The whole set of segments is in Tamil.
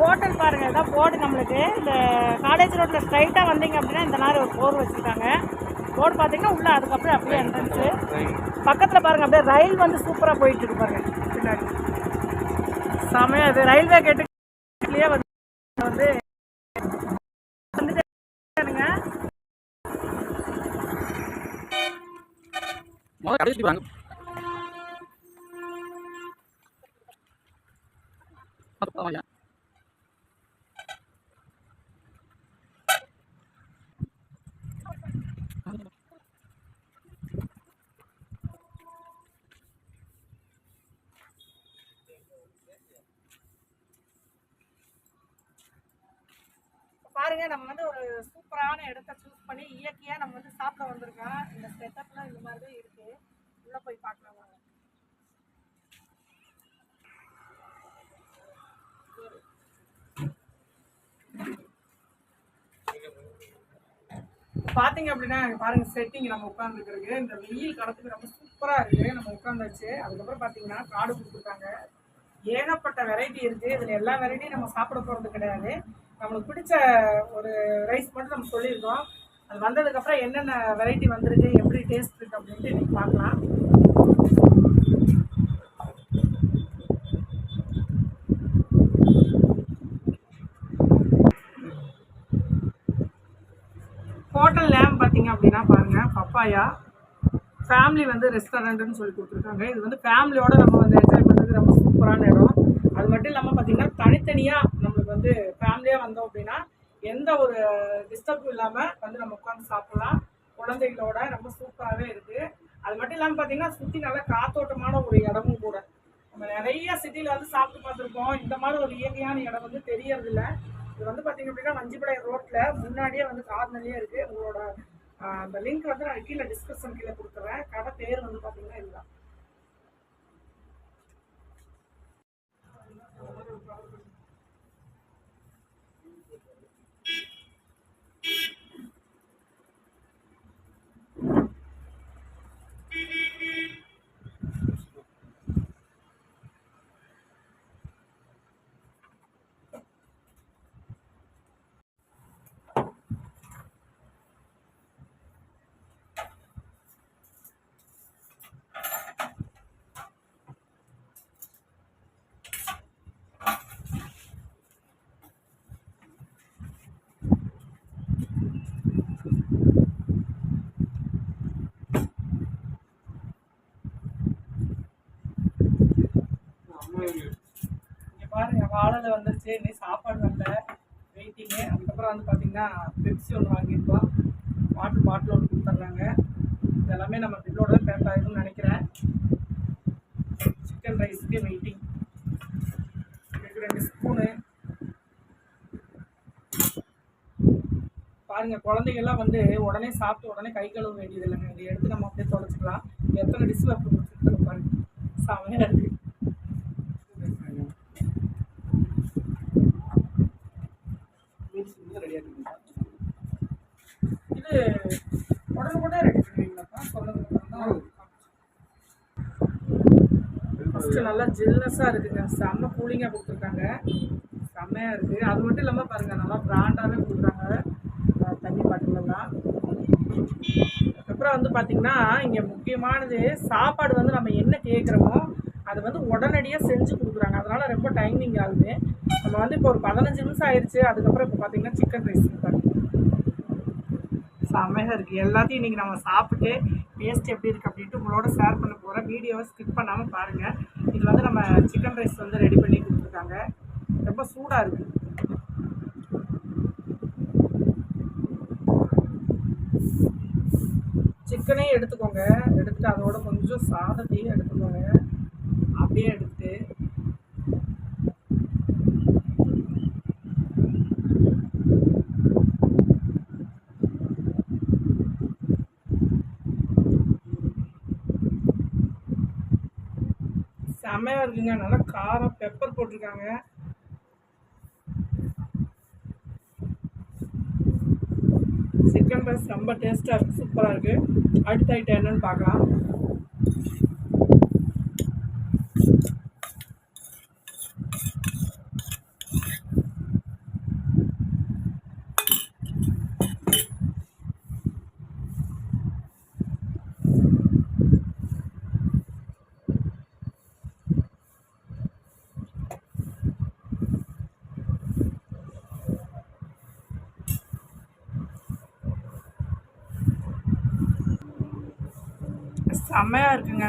ஹோட்டல் பாருங்க இதான் போர்டு நம்மளுக்கு. இந்த காலேஜ் ரோட்டில் ஸ்ட்ரைட்டாக வந்தீங்க அப்படின்னா இந்த மாதிரி ஒரு போர் வச்சுருக்காங்க. போர்டு பார்த்தீங்கன்னா உள்ள அதுக்கப்புறம் அப்படியே என்ட்ரன்ஸு பக்கத்தில் பாருங்க அப்படியே ரயில் வந்து சூப்பராக போயிட்டு இருக்கு பாருங்க பின்னாடி. செமையா அது ரயில்வே கேட்டுலயே வந்து வந்து வந்துட்டே இருக்கானுங்க. மாதிரியே நம்ம வந்து ஒரு சூப்பரான இடத்த சூஸ் பண்ணி இயற்கையாக நம்ம வந்து சாப்பிட வந்திருக்கோம். இந்த செட்டப்லாம் இந்த மாதிரி தான் இருக்கு. உள்ளே போய் பார்க்கலாம் வாங்க. பார்த்தீங்க அப்படின்னா பாருங்க செட்டிங் நம்ம உட்காந்துருக்கு இந்த வெயில் காலத்துக்கு ரொம்ப சூப்பராக இருக்கு. நம்ம உட்காந்துச்சு அதுக்கப்புறம் பார்த்தீங்கன்னா காடு கொடுத்துருக்காங்க. ஏகப்பட்ட வெரைட்டி இருக்கு. இதில் எல்லா வெரைட்டியும் நம்ம சாப்பிட போகிறது கிடையாது. நம்மளுக்கு பிடிச்ச ஒரு ரைஸ் மட்டும் நம்ம சொல்லியிருக்கோம். அது வந்ததுக்கப்புறம் என்னென்ன வெரைட்டி வந்திருக்கு எப்படி டேஸ்ட் இருக்குது அப்படின்ட்டு இன்றைக்கி பார்க்கலாம். ஹோட்டல் லேம் பார்த்தீங்க அப்படின்னா பாருங்கள் பப்பாயா. ஃபேமிலி வந்து ரெஸ்டாரண்ட்டுன்னு சொல்லி கொடுத்துருக்காங்க. இது வந்து ஃபேமிலியோட நம்ம வந்து என்ஜாய் பண்ணுறது ரொம்ப சூப்பரான இடம். அது மட்டும் இல்லாமல் பார்த்தீங்கன்னா தனித்தனியாக நம்மளுக்கு வந்து ஃபேமிலியாக வந்தோம் அப்படின்னா எந்த ஒரு டிஸ்டர்பும் இல்லாமல் வந்து நம்ம உட்காந்து சாப்பிடலாம். குழந்தைகளோட ரொம்ப சூப்பராகவே இருக்குது அது மட்டும் இல்லாமல் பார்த்தீங்கன்னா சுற்றி நல்லா காத்தோட்டமான ஒரு இடமும் கூட. நம்ம நிறைய சிட்டியில் வந்து சாப்பிட்டு பார்த்துருக்கோம். இந்த மாதிரி ஒரு இயற்கையான இடம் வந்து தெரியறதில்ல. இது வந்து பார்த்தீங்க அப்படின்னா வஞ்சிப்படை ரோட்டில் முன்னாடியே வந்து கார்னர்லேயே இருக்குது உங்களோட அந்த லிங்க் வந்து நான் கீழே டிஸ்கிரிப்ஷன் கீழே கொடுத்துறேன். கடை பேர் வந்து பார்த்தீங்கன்னா இதுதான் இங்க பாருங்க வந்துருச்சு. இன்னும் சாப்பாடு வரல. வெயிட்டிங்கு அதுக்கப்புறம் வந்து பார்த்தீங்கன்னா பெப்சி ஒன்று வாங்கியிருக்கோம். வாட்டர் பாட்டில் ஒன்று கொடுத்துட்றாங்க. இதெல்லாமே நம்ம பில்லோட தான் பேக் ஆகிடும்னு நினைக்கிறேன் சிக்கன் ரைஸுக்கு வெயிட்டிங் இதுக்கு ரெண்டு ஸ்பூனு பாருங்க குழந்தைகள்லாம் வந்து உடனே சாப்பிட்டு உடனே கை கழுவ வேண்டியது இல்லைங்க இதை எடுத்து நம்ம அப்படியே தொலைச்சிக்கலாம். எத்தனை டிஷ் அப்படி முடிச்சுட்டு பாருங்க. செமையாக இருக்குது இது உடனுக்குடனே ரெடி பண்ணுவீங்களாப்பா சொன்னதுக்கு ஃபஸ்ட்டு நல்லா ஜில்னஸாக இருக்குங்க. செம்ம கூலிங்காக கொடுத்துருக்காங்க. செம்மையாக இருக்குது அது மட்டும் இல்லாமல் பாருங்கள் நல்லா பிராண்டாகவே கொடுக்குறாங்க. தண்ணி பாட்டிலெல்லாம் அதுக்கப்புறம் வந்து பார்த்திங்கன்னா இங்கே முக்கியமானது சாப்பாடு வந்து நம்ம என்ன கேட்குறோமோ அது வந்து உடனடியாக செஞ்சு கொடுக்குறாங்க. அதனால் ரொம்ப டைமிங் ஆகுது நம்ம வந்து இப்போ ஒரு பதினஞ்சு நிமிஷம் ஆயிடுச்சு அதுக்கப்புறம் இப்போ பார்த்தீங்கன்னா சிக்கன் ரைஸ் பாருங்கள் செம்மையாக இருக்குது எல்லாத்தையும் இன்றைக்கி நம்ம சாப்பிட்டு டேஸ்ட் எப்படி இருக்குது அப்படின்ட்டு உங்களோட ஷேர் பண்ண போகிறேன் வீடியோவை ஸ்கிப் பண்ணாமல் பாருங்கள் இது வந்து நம்ம சிக்கன் ரைஸ் வந்து ரெடி பண்ணி கொடுத்துருக்காங்க. ரொம்ப சூடாக இருக்குது சிக்கனையும் எடுத்துக்கோங்க. எடுத்துட்டு அதோட கொஞ்சம் சாதத்தையும் எடுத்துக்கோங்க. அப்படியே எடுத்து செம்மையாக இருக்குங்க. நல்லா காரம் பெப்பர் போட்டிருக்காங்க. சிக்கன் ரைஸ் ரொம்ப டேஸ்ட்டாக இருக்குது சூப்பராக இருக்குது அடுத்த ஐட்டம் என்னன்னு பார்க்கலாம். செம்மையாக இருக்குங்க.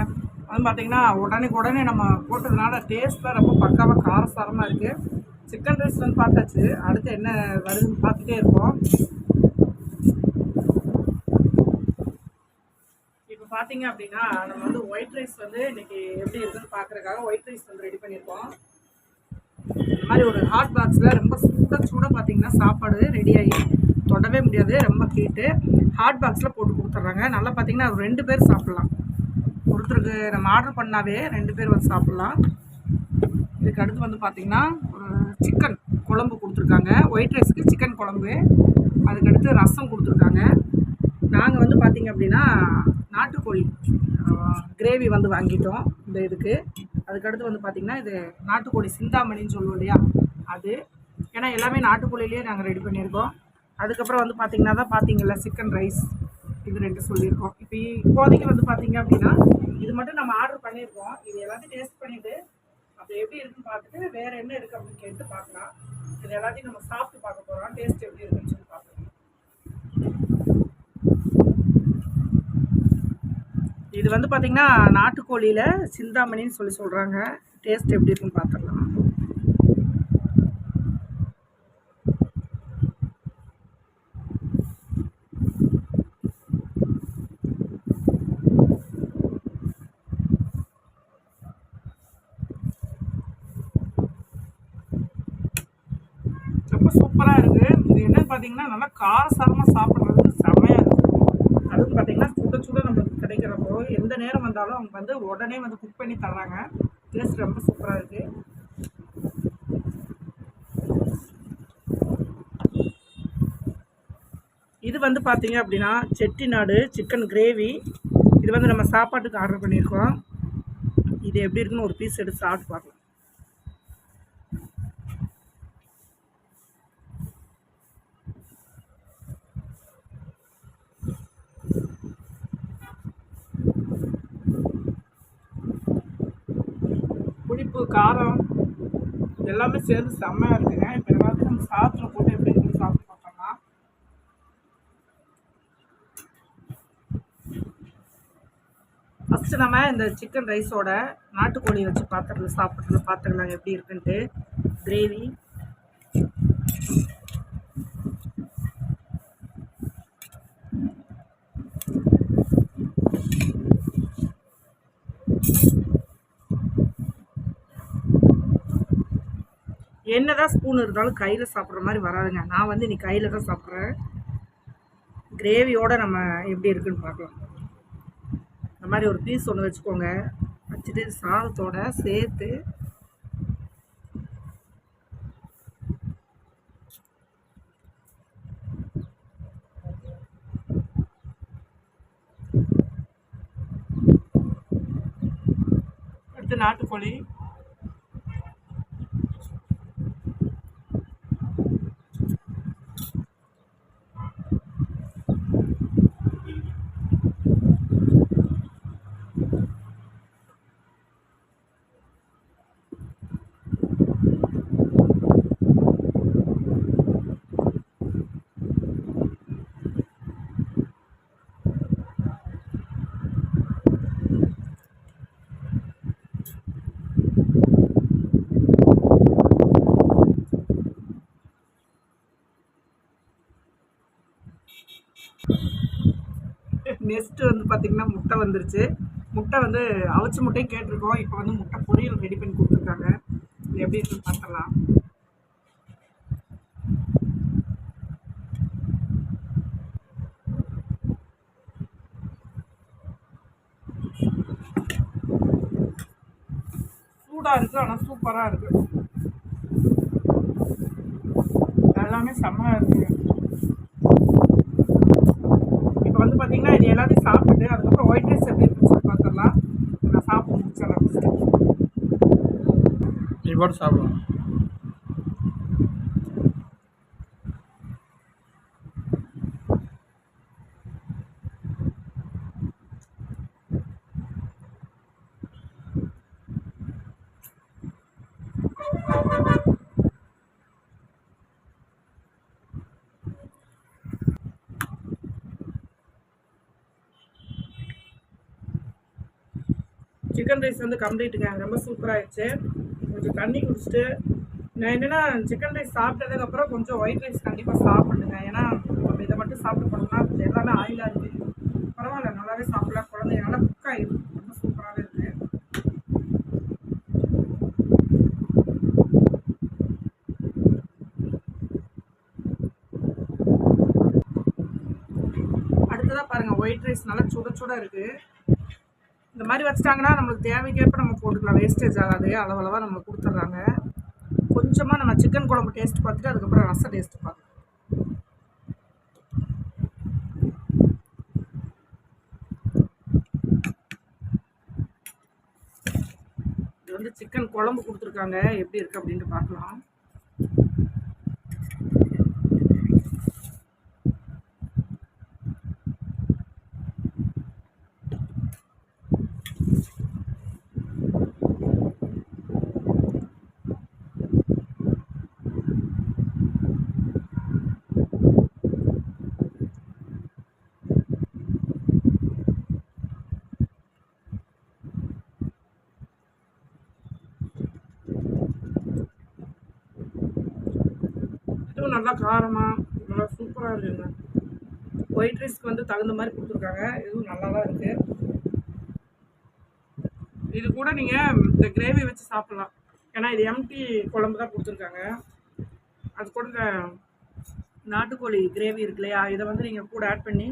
அது பார்த்திங்கன்னா உடனே உடனே நம்ம போட்டதுனால டேஸ்ட்டில் ரொம்ப பக்காவாக காரசாரமாக இருக்குது சிக்கன் ரைஸ் வந்து பார்த்தாச்சு. அடுத்து என்ன வருதுன்னு பார்த்துட்டே இருப்போம். இப்போ பார்த்தீங்க அப்படின்னா நம்ம வந்து ஒயிட் ரைஸ் வந்து இன்றைக்கி எப்படி இருக்குதுன்னு பார்க்குறக்காக ஒயிட் ரைஸ் வந்து ரெடி பண்ணியிருக்கோம். இந்த மாதிரி ஒரு ஹாட் பாக்ஸில் ரொம்ப சூட சூடாக பார்த்தீங்கன்னா சாப்பாடு ரெடி ஆகி தொடவே முடியாது. ரொம்ப ஹீட்டு ஹாட் பாக்ஸில் போட்டு கொடுத்துட்றாங்க. நல்லா பார்த்தீங்கன்னா ரெண்டு பேர் சாப்பிட்லாம். ஒருத்தருக்கு நம்ம ஆர்டர் பண்ணாவே ரெண்டு பேர் வந்து சாப்பிட்லாம். இதுக்கு அடுத்து வந்து பார்த்திங்கன்னா சிக்கன் குழம்பு கொடுத்துருக்காங்க. ஒயிட் ரைஸுக்கு சிக்கன் குழம்பு. அதுக்கடுத்து ரசம் கொடுத்துருக்காங்க. நாங்கள் வந்து பார்த்திங்க அப்படின்னா நாட்டுக்கோழி கிரேவி வந்து வாங்கிட்டோம் இந்த இதுக்கு. அதுக்கடுத்து வந்து பார்த்திங்கன்னா இது நாட்டுக்கோழி சிந்தாமணின்னு சொல்லுவோம் இல்லையா? அது. ஏன்னா எல்லாமே நாட்டுக்கோழிலேயே நாங்கள் ரெடி பண்ணியிருக்கோம். அதுக்கப்புறம் வந்து பார்த்திங்கன்னா தான் பார்த்திங்கள்ல சிக்கன் ரைஸ் இது ரெண்டு சொல்லியிருக்கோம். இப்போ இப்போதைக்கு வந்து பார்த்தீங்க அப்படின்னா இது மட்டும் நம்ம ஆர்டர் பண்ணியிருக்கோம். இது எல்லாத்தையும் டேஸ்ட் பண்ணிவிட்டு அப்படி எப்படி இருக்குன்னு பார்த்துட்டு வேறு என்ன இருக்குது அப்படின்னு கேட்டு பார்க்கலாம். இது எல்லாத்தையும் நம்ம சாப்பிட்டு பார்க்க போகிறோம் டேஸ்ட் எப்படி இருக்குன்னு சொல்லி பார்க்கலாம். இது வந்து பார்த்தீங்கன்னா நாட்டுக்கோழியில் சிந்தாமணின்னு சொல்லி சொல்கிறாங்க டேஸ்ட் எப்படி இருக்குன்னு பார்த்துடலாம் ரொம்ப சூப்பராக இருக்குது இது என்னன்னு பார்த்தீங்கன்னா நல்லா காரசாரமாக சாப்பிட்றதுக்கு செம்மையாக இருக்கும் அதுவும் பார்த்தீங்கன்னா சுட சுட நம்மளுக்கு கிடைக்கிறப்போ எந்த நேரம் வந்தாலும் அவங்க வந்து உடனே வந்து குக் பண்ணி தர்றாங்க. டேஸ்ட் ரொம்ப சூப்பராக இருக்குது இது வந்து பார்த்தீங்க அப்படின்னா செட்டிநாடு சிக்கன் கிரேவி இது வந்து நம்ம சாப்பாட்டுக்கு ஆர்டர் பண்ணியிருக்கோம். இது எப்படி இருக்குன்னு ஒரு பீஸ் எடுத்து சாப்பிட்டு பார்க்கலாம் உப்பு காரம் எல்லாமே சேர்ந்து செம்மையாக இருக்குங்க. இப்போ எல்லாத்தையும் நம்ம சாதத்தில் போட்டு எப்படி இருக்குன்னு சாப்பிட்டு பார்த்தோம்னா ஃபஸ்ட்டு நம்ம இந்த சிக்கன் ரைஸோட நாட்டுக்கோழி வச்சு பாத்திரத்தில் சாப்பிட்றது பார்த்துக்கலாம் எப்படி இருக்குன்ட்டு. கிரேவி என்னதான் ஸ்பூன் இருந்தாலும் கையில் சாப்பிட்ற மாதிரி வராதுங்க. நான் வந்து இன்னைக்கு கையில் தான் சாப்பிட்றேன். கிரேவியோடு நம்ம எப்படி இருக்குன்னு பார்க்கலாம். அந்த மாதிரி ஒரு பீஸ் ஒன்று வச்சுக்கோங்க. வச்சுட்டு சாதத்தோட சேர்த்து அடுத்து நாட்டுக்கோழி. நெக்ஸ்ட்டு வந்து பார்த்திங்கன்னா முட்டை வந்துருச்சு. முட்டை வந்து அவிச்சு முட்டையும் கேட்டிருக்கோம். இப்போ வந்து முட்டை பொரியல் ரெடி பண்ணி கொடுத்துருக்காங்க. எப்படி இருக்குன்னு பார்த்துடலாம். சூடாக இருக்குது ஆனால் சூப்பராக இருக்குது எல்லாமே செம்மையாக இருக்குது பாட்டு சாப்பிடுவாங்க. சிக்கன் ரைஸ் வந்து கம்ப்ளீட்டுங்க ரொம்ப சூப்பராகிடுச்சு கொஞ்சம் தண்ணி குடிச்சிட்டு நான் என்னென்னா சிக்கன் ரைஸ் சாப்பிட்டதுக்கப்புறம் கொஞ்சம் ஒயிட் ரைஸ் கண்டிப்பாக சாப்பிடுங்க. ஏன்னா நம்ம இதை மட்டும் சாப்பிட்டு போனோம்னா கொஞ்சம் எல்லாமே ஆயிலாக இருக்குது பரவாயில்ல நல்லாவே சாப்பிடலாம். குழந்தைங்க நல்லா குக் ஆகிடும் ரொம்ப சூப்பராகவே இருக்குது அடுத்ததாக பாருங்கள் ஒயிட் ரைஸ் நல்லா சுட சுட இருக்குது இந்த மாதிரி வச்சுட்டாங்கன்னா நம்மளுக்கு தேவைக்கேற்ப நம்ம போட்டுக்கலாம். வேஸ்டேஜ் ஆகாது. அளவளவாக நம்மளுக்கு கொடுத்துட்றாங்க. கொஞ்சமாக நம்ம சிக்கன் குழம்பு டேஸ்ட் பார்த்துட்டு அதுக்கப்புறம் ரசம் டேஸ்ட் பார்க்கலாம். இது வந்து சிக்கன் குழம்பு கொடுத்துருக்காங்க. எப்படி இருக்குது அப்படின்ட்டு பார்க்கலாம் இதுவும் நல்லா காரமாக நல்லா சூப்பராக இருக்குங்க ஒயிட் ரைஸ்க்கு வந்து தகுந்த மாதிரி கொடுத்துருக்காங்க. இதுவும் நல்லா தான் இருக்குது இது கூட நீங்கள் இந்த கிரேவி வச்சு சாப்பிட்லாம். ஏன்னா இது எம்டி குழம்பு தான் கொடுத்துருக்காங்க. அது கூட இந்த நாட்டுக்கோழி கிரேவி இருக்கு இல்லையா? இதை வந்து நீங்கள் கூட ஆட் பண்ணி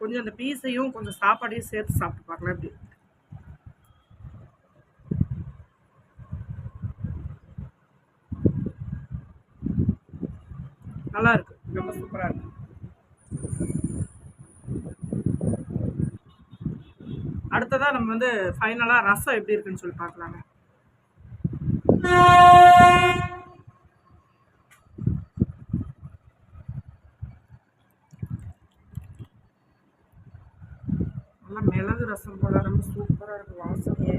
கொஞ்சம் அந்த பீஸையும் கொஞ்சம் சாப்பாடையும் சேர்த்து சாப்பிட்டு பார்க்கலாம் இப்படி நல்லா இருக்கு ரொம்ப சூப்பராக இருக்கு அடுத்ததாக நம்ம வந்து ஃபைனலாக ரசம் எப்படி இருக்குன்னு சொல்லி பார்க்கலாங்க நல்லா மிளகு ரசம் போல ரொம்ப சூப்பராக இருக்கு. வாசனையே.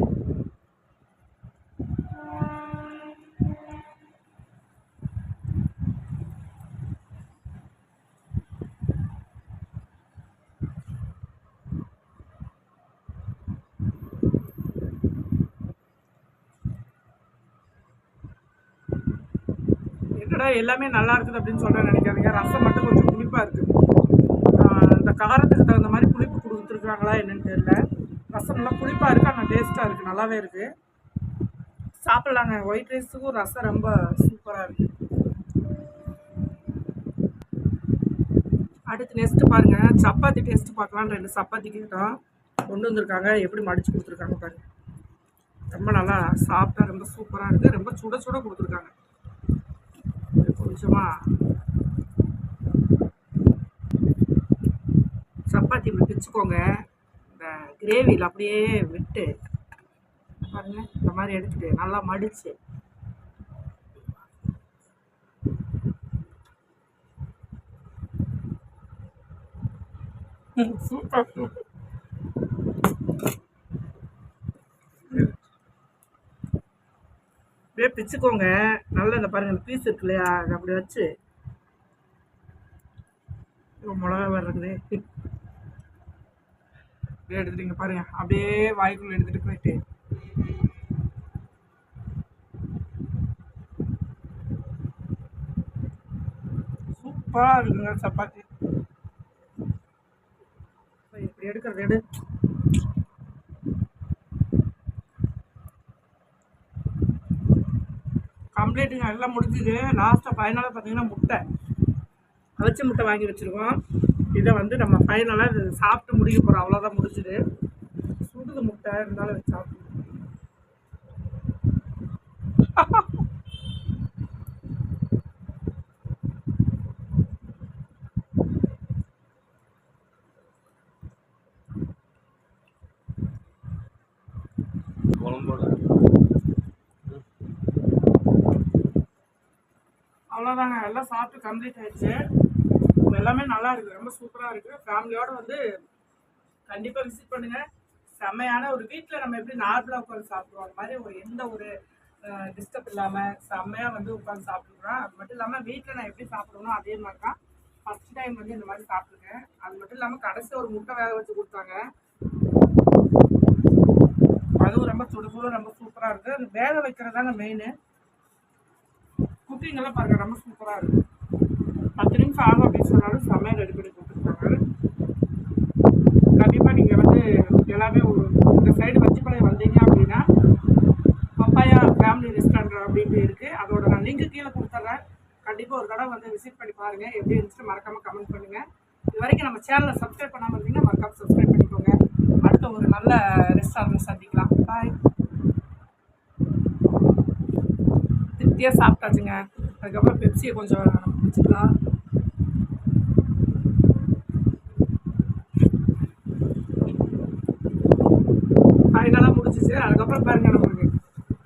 விட எல்லாமே நல்லா இருக்குது அப்படின்னு சொல்ல நினைக்காதீங்க. ரசம் மட்டும் கொஞ்சம் புளிப்பாக இருக்குது இந்த காரத்துக்கு தகுந்த மாதிரி புளிப்பு கொடுத்துருக்காங்களா என்னன்னு தெரியல. ரசம் நல்லா புளிப்பாக இருக்குது ஆனால் டேஸ்ட்டாக இருக்குது நல்லாவே இருக்குது சாப்பிட்லாங்க. ஒயிட் ரைஸுக்கும் ரசம் ரொம்ப சூப்பராக இருக்குது அடுத்து நெக்ஸ்ட்டு பாருங்கள் சப்பாத்தி டேஸ்ட்டு பார்க்கலான்னு ரெண்டு சப்பாத்தி கேட்டோம். கொண்டு வந்திருக்காங்க. எப்படி மடித்து கொடுத்துருக்காங்க பாருங்கள் ரொம்ப நல்லா சாப்பிட்டா ரொம்ப சூப்பராக இருக்குது ரொம்ப சுட சுட கொடுத்துருக்காங்க. கொஞ்சமாக சப்பாத்தி இப்படி பிச்சுக்கோங்க. இந்த கிரேவியில் அப்படியே விட்டு பாருங்கள் இந்த மாதிரி எடுத்துட்டு நல்லா மடிச்சு. சூப்பர். அப்படியே பிச்சுக்கோங்க. நல்லா இந்த பாருங்க இந்த பீஸ் இருக்கு இல்லையா? அதை அப்படி வச்சு. மிளகா வர்றது அப்படியே எடுத்துட்டீங்க பாருங்க. அப்படியே வாய்க்குள்ள எடுத்துட்டு போயிட்டு. சூப்பரா இருக்குங்க சப்பாத்தி. இப்படி எடுக்கிறது? எடு. கம்ப்ளீட்டுங்க எல்லாம் முடிஞ்சுது. லாஸ்ட்டாக ஃபைனலாக பார்த்தீங்கன்னா முட்டை. அவிச்ச முட்டை வாங்கி வச்சுருக்கோம். இதை வந்து நம்ம ஃபைனலாக இது சாப்பிட்டு முடிக்க போகிறோம் அவ்வளோதான் முடிஞ்சுது. சுடுது முட்டை. இருந்தாலும் வச்சு சாப்பிட்டு அவ்வளோதாங்க எல்லாம் சாப்பிட்டு கம்ப்ளீட் ஆயிடுச்சு. எல்லாமே நல்லா இருக்குது ரொம்ப சூப்பராக இருக்குது ஃபேமிலியோட வந்து கண்டிப்பாக விசிட் பண்ணுங்கள் செம்மையான ஒரு வீட்டில் நம்ம எப்படி நார்மலாக உட்காந்து சாப்பிடுவோம் அது மாதிரி ஒரு எந்த ஒரு டிஸ்டர்ப் இல்லாமல் செம்மையாக வந்து உட்காந்து சாப்பிட்டுக்கிறோம் அது மட்டும் இல்லாமல் வீட்டில் நான் எப்படி சாப்பிடுவேனோ அதே மாதிரி தான் ஃபஸ்ட் டைம் வந்து இந்த மாதிரி சாப்பிட்ருக்கேன் அது மட்டும் இல்லாமல் கடைசி ஒரு முட்டை வேக வச்சு கொடுத்தாங்க. அதுவும் ரொம்ப சுடுசுடும் ரொம்ப சூப்பராக இருக்குது வேக வைக்கிறது தாங்க மெயின் குக்கிங் எல்லாம் பாருங்க ரொம்ப சூப்பராக இருக்கும் பத்து நிமிஷம் ஆகும் அப்படின்னு சொன்னாலும் சமையல் ரெடி பண்ணி கொடுத்துருக்காங்க. கண்டிப்பாக நீங்கள் வந்து எல்லாமே இந்த சைடு வச்சிப்பாளையம் வந்தீங்க அப்படின்னா பப்பாயா ஃபேமிலி ரெஸ்டாரண்ட் அப்படின்ட்டு இருக்குது அதோட நான் லிங்க் கீழே கொடுத்துட்றேன் கண்டிப்பாக ஒரு தடவை வந்து விசிட் பண்ணி பாருங்கள் எப்படி இருந்துச்சு மறக்காமல் கமெண்ட் பண்ணுங்கள் இது வரைக்கும் நம்ம சேனலை சப்ஸ்கிரைப் பண்ணாமல் இருந்தீங்கன்னா மறக்காம சப்ஸ்கிரைப் பண்ணிக்கோங்க. அடுத்த ஒரு நல்ல ரெஸ்டாரண்ட் சந்திக்கலாம். பாய் திருப்தியாக சாப்பிட்டாச்சுங்க. அதுக்கப்புறம் பெப்சியை கொஞ்சம் குடிச்சிக்கலாம். ஃபைனலாக முடிஞ்சிச்சு. அதுக்கப்புறம் பாருங்க நம்மளுக்கு.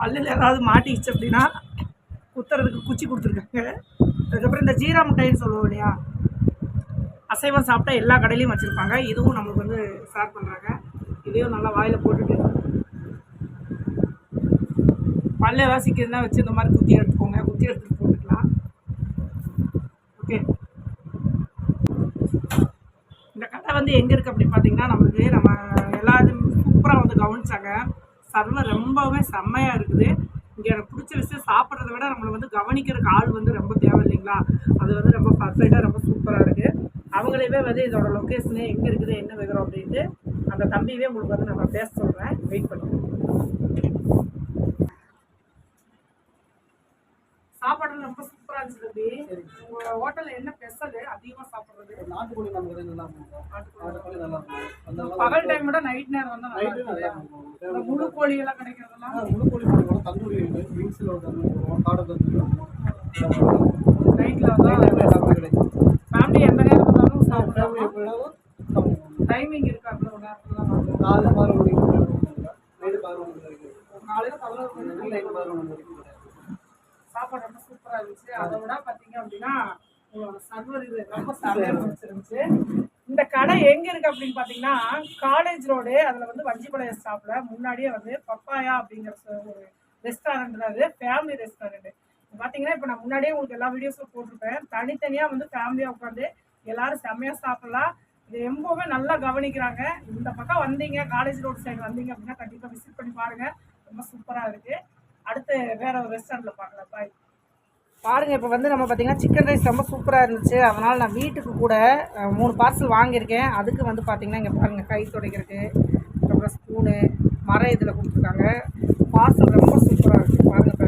பல்லில் ஏதாவது மாட்டிக்கிச்சு அப்படின்னா குத்துறதுக்கு குச்சி கொடுத்துருக்காங்க. அதுக்கப்புறம் இந்த ஜீரா மிட்டாயின்னு சொல்லுவோம் இல்லையா? அசைவம் சாப்பிட்டா எல்லா கடையிலையும் வச்சுருப்பாங்க. இதுவும் நமக்கு வந்து ஸ்டார்ட் பண்ணுறாங்க இதையும் நல்லா வாயில் போட்டுட்டு பல்ல ஏதாவது சிக்கிறதுனா வச்சு இந்த மாதிரி குத்தி எடுத்துக்கோங்க. குத்தி எடுத்துட்டு போட்டுக்கலாம். ஓகே இந்த கடை வந்து எங்கே இருக்குது அப்படின்னு பார்த்தீங்கன்னா நமக்கு நம்ம எல்லாரும் சூப்பராக வந்து கவனிச்சாங்க. சர்வர் ரொம்பவே செம்மையாக இருக்குது. இங்கே எனக்கு பிடிச்ச விஷயம் சாப்பிட்றத விட நம்மளை வந்து கவனிக்கிறதுக்கு ஆள் வந்து ரொம்ப தேவை இல்லைங்களா அது வந்து ரொம்ப பர்ஃபெக்டாக ரொம்ப சூப்பராக இருக்குது அவங்களையுமே வந்து இதோட லொக்கேஷனு எங்கே இருக்குது என்ன வைக்கிறோம் அப்படின்ட்டு அந்த தம்பியவே உங்களுக்கு வந்து நம்ம பேச சொல்கிறேன் வெயிட் பண்ணுறேன் சாப்பாடு ரொம்ப சூப்பராக இருந்துச்சு தம்பி. உங்கள் ஹோட்டலில் என்ன ஸ்பெஷல் அதிகமாக சாப்பிட்றது? நாட்டுக்கோழி நமக்கு நல்லா இருக்கும். நல்லா இருக்கும். பகல் டைம் விட நைட் நேரம் வந்து நல்லா இருக்கும் முழு கோழி எல்லாம் கிடைக்கிறதெல்லாம்? முழுக்கோழி போடுவோம். தந்தூரி இருக்கு விங்ஸில் ஒரு தந்தூரி போடுவோம் காடை தந்தூரி போடுவோம். நைட்டில் வந்து எல்லாமே கிடைக்கும். ஃபேமிலி எந்த நேரம் வந்தாலும் சாப்பிடுவோம். டைமிங் இருக்கு தான் வாங்குவோம். காலைல பதினொரு மணிக்கு நைட்டு பதினொரு மணி வரைக்கும். காலையில் பதினோரு மணி நைட்டு பதினொரு மணி வரைக்கும். சாப்பாடு சூப்பராக இருந்துச்சு அதை விட பார்த்தீங்க அப்படின்னா சர்வர் இது ரொம்ப செம்மையாக பிடிச்சிருந்துச்சு இந்த கடை எங்கே இருக்குது அப்படின்னு பார்த்தீங்கன்னா காலேஜ் ரோடு அதில் வந்து வஞ்சிப்பாளையம் ஸ்டாப்பில் முன்னாடியே வந்து பப்பாயா அப்படிங்கிற ஒரு ரெஸ்டாரண்ட் தான் அது. ஃபேமிலி ரெஸ்டாரண்ட் பார்த்தீங்கன்னா இப்போ நான் முன்னாடியே உங்களுக்கு எல்லா வீடியோஸும் போட்டிருப்பேன். தனித்தனியாக வந்து ஃபேமிலியாக உட்காந்து எல்லாரும் செம்மையாக சாப்பிடலாம். இது ரொம்பவே நல்லா கவனிக்கிறாங்க. இந்த பக்கம் வந்தீங்க காலேஜ் ரோடு சைடு வந்தீங்க அப்படின்னா கண்டிப்பாக விசிட் பண்ணி பாருங்கள் ரொம்ப சூப்பராக இருக்குது அடுத்து வேற ஒரு ரெஸ்டாரண்ட்டில் பார்க்கலாம். பாய் பாருங்கள் இப்போ வந்து நம்ம பார்த்தீங்கன்னா சிக்கன் ரைஸ் ரொம்ப சூப்பராக இருந்துச்சு. அதனால் நான் வீட்டுக்கு கூட மூணு பார்சல் வாங்கியிருக்கேன். அதுக்கு வந்து பார்த்திங்கன்னா இங்கே பாருங்கள் கை துடைக்கிறதுக்கு அப்புறம் ஸ்பூனு மர இதில் கொடுத்துருக்காங்க. பார்சல் ரொம்ப சூப்பராக இருந்துச்சு பாருங்கள்